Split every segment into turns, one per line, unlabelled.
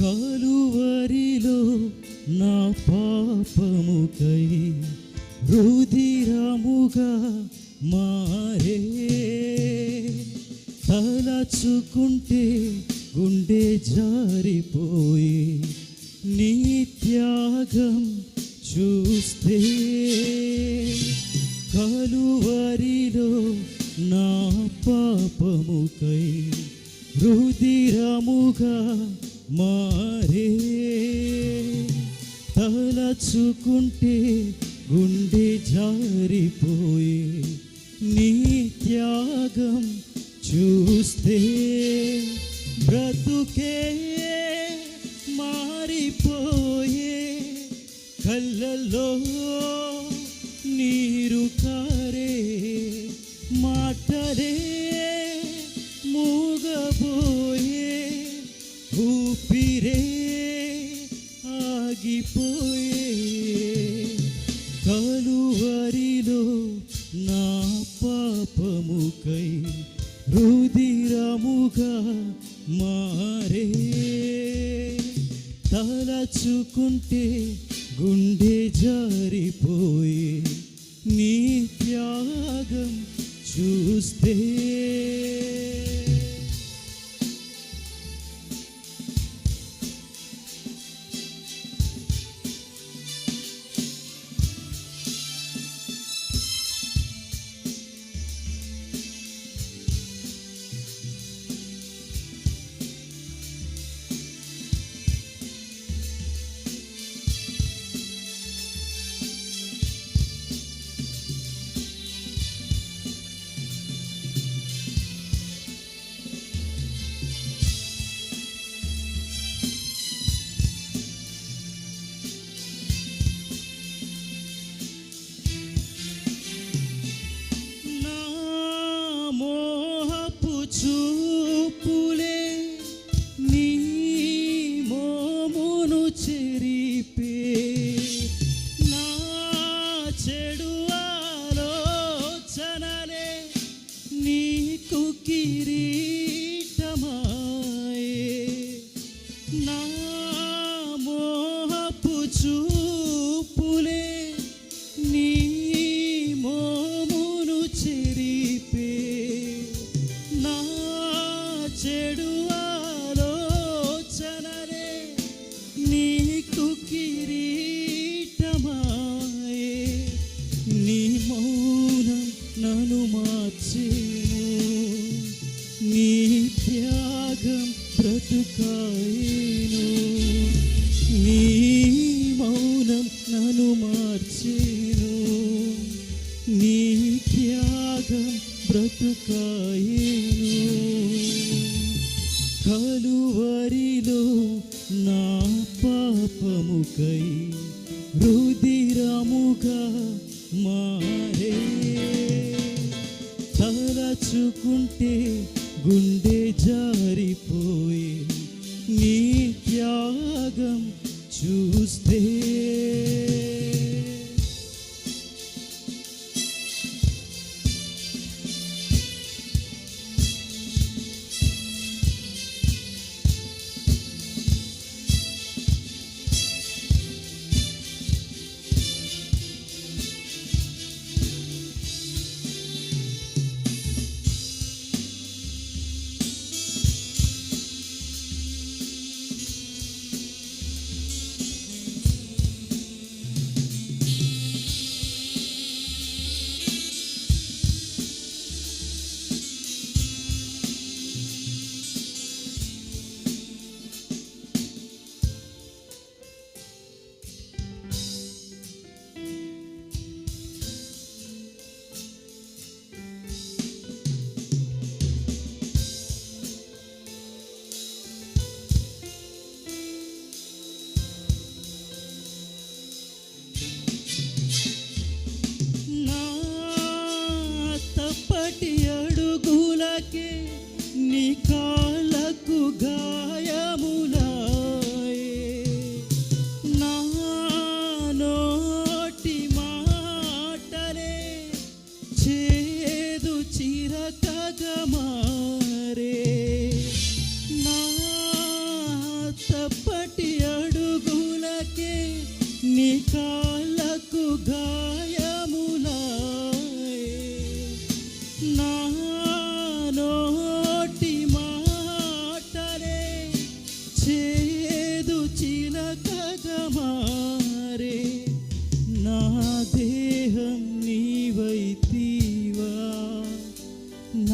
కాలువరిలో నా పాపముకై రుధిరముగా మారే. తలచుకుంటే గుండె జారిపోయి. నీ త్యాగం చూస్తే కలువరిలో నా పాపముకై రుధిరముగా మారే. తలచుకుంటే గుండె జారిపోయి. నీ త్యాగం చూస్తే బ్రతుకే మారిపోయే. కళ్ళల్లో నీరు కారే మాటలే. ఆగిపోయే కలువరిలో నా పాపముకై రుదిరముగా మారే. తలచుకుంటే గుండె జారిపోయే నీ త్యాగం చూస్తే నిత్యం బ్రతుకాయను. నీ మౌనం నన్ను మార్చేను. నీ త్యాగం బ్రతుకాయను. కలువరిలో నా పాపముకై రుదిరముగా మారే. తలచుకుంటే గుండె జారిపోయి నీ త్యాగం చూస్తే. నీకే నీ కాలకు గాయములాయే. నా నోటి మాటలే చేదు చిరకగా మారే. నా తప్పటి అడుగులకే నీ కా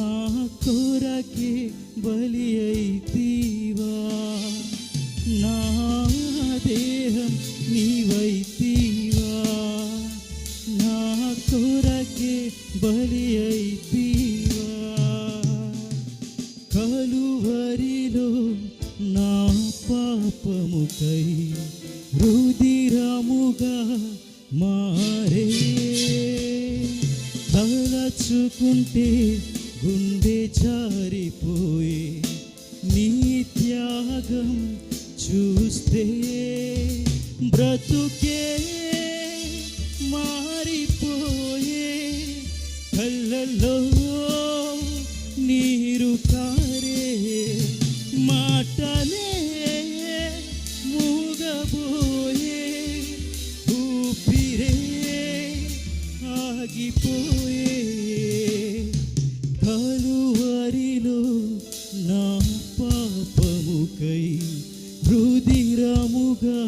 నా కొరకే బలి అయితీవా? నా దేహం నీవైతీవా? నా కొరకే బలి అయితీవా? కలువరిలో నా పాపముకై రుదిరముగా మారే. తలచుకుంటే గుండె జారిపోయి నీ త్యాగం చూస్తే బ్రతుకే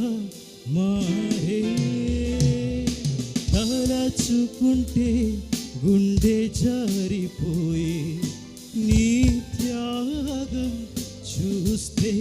రుదిరముగా తలచుకుంటే గుండె జారిపోయి. నీ త్యాగం చూస్తే